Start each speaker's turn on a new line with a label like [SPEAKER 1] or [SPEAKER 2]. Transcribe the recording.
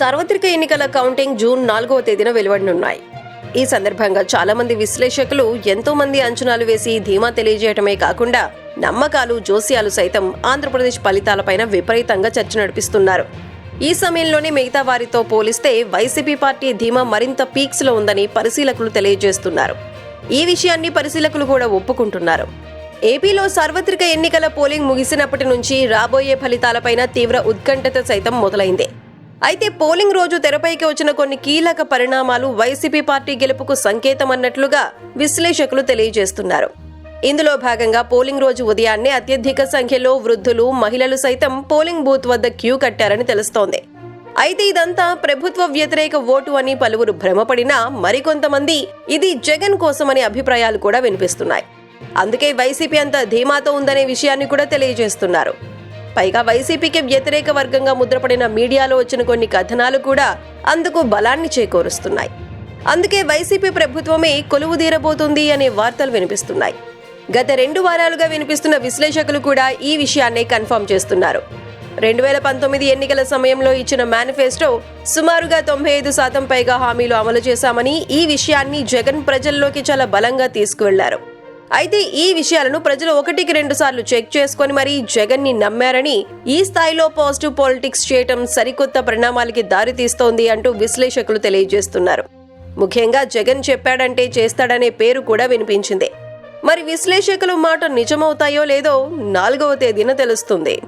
[SPEAKER 1] సార్వత్రిక ఎన్నికల counting June నాలుగవ తేదీన వెలువడనున్నాయి. ఈ సందర్భంగా చాలా మంది విశ్లేషకులు ఎంతో మంది అంచనాలు వేసి ధీమా తెలియజేయటమే కాకుండా నమ్మకాలు జోస్యాలు సైతం ఆంధ్రప్రదేశ్ ఫలితాలపైన విపరీతంగా చర్చ నడిపిస్తున్నారు. ఈ సమయంలోనే మిగతా వారితో పోలిస్తే వైసీపీ పార్టీ ధీమా మరింత పీక్స్లో ఉందని పరిశీలకులు తెలియజేస్తున్నారు. ఈ విషయాన్ని పరిశీలకులు కూడా ఒప్పుకుంటున్నారు. ఏపీలో సార్వత్రిక ఎన్నికల పోలింగ్ ముగిసినప్పటి నుంచి రాబోయే ఫలితాలపైన తీవ్ర ఉత్కంఠత సైతం మొదలైంది. అయితే పోలింగ్ రోజు తెరపైకి వచ్చిన కొన్ని కీలక పరిణామాలు వైసీపీ పార్టీ గెలుపుకు సంకేతమన్నట్లుగా విశ్లేషకులు తెలియజేస్తున్నారు. ఇందులో భాగంగా పోలింగ్ రోజు ఉదయాన్నే అత్యధిక సంఖ్యలో వృద్ధులు మహిళలు సైతం పోలింగ్ బూత్ వద్ద క్యూ కట్టారని తెలుస్తోంది. అయితే ఇదంతా ప్రభుత్వ వ్యతిరేక ఓటు అని పలువురు భ్రమపడినా మరికొంతమంది ఇది జగన్ కోసమనే అభిప్రాయాలు కూడా వినిపిస్తున్నాయి. అందుకే వైసీపీ అంత ధీమాతో ఉందనే విషయాన్ని కూడా తెలియజేస్తున్నారు. పైగా వైసీపీకి వ్యతిరేక వర్గంగా ముద్రపడిన మీడియాలో వచ్చిన కొన్ని కథనాలు కూడా అందుకు బలాన్ని చేకూరుస్తున్నాయి. అందుకే వైసీపీ ప్రభుత్వమే కొలువు తీరబోతుంది అనే వార్తలు వినిపిస్తున్నాయి. గత రెండు వారాలుగా వినిపిస్తున్న విశ్లేషకులు కూడా ఈ విషయాన్నే కన్ఫర్మ్ చేస్తున్నారు. రెండు వేల పంతొమ్మిది ఎన్నికల సమయంలో ఇచ్చిన మేనిఫెస్టో సుమారుగా తొంభై ఐదు శాతం పైగా హామీలు అమలు చేశామని ఈ విషయాన్ని జగన్ ప్రజల్లోకి చాలా బలంగా తీసుకువెళ్ళారు. అయితే ఈ విషయాలను ప్రజలు ఒకటికి రెండు సార్లు చెక్ చేసుకుని మరీ జగన్ని నమ్మారని ఈ స్థాయిలో పాజిటివ్ పాలిటిక్స్ చేయటం సరికొత్త పరిణామాలకి దారితీస్తోంది అంటూ విశ్లేషకులు తెలియజేస్తున్నారు. ముఖ్యంగా జగన్ చెప్పాడంటే చేస్తాడనే పేరు కూడా వినిపించింది. మరి విశ్లేషకులు మాట నిజమవుతాయో లేదో నాలుగవ తేదీన తెలుస్తుంది.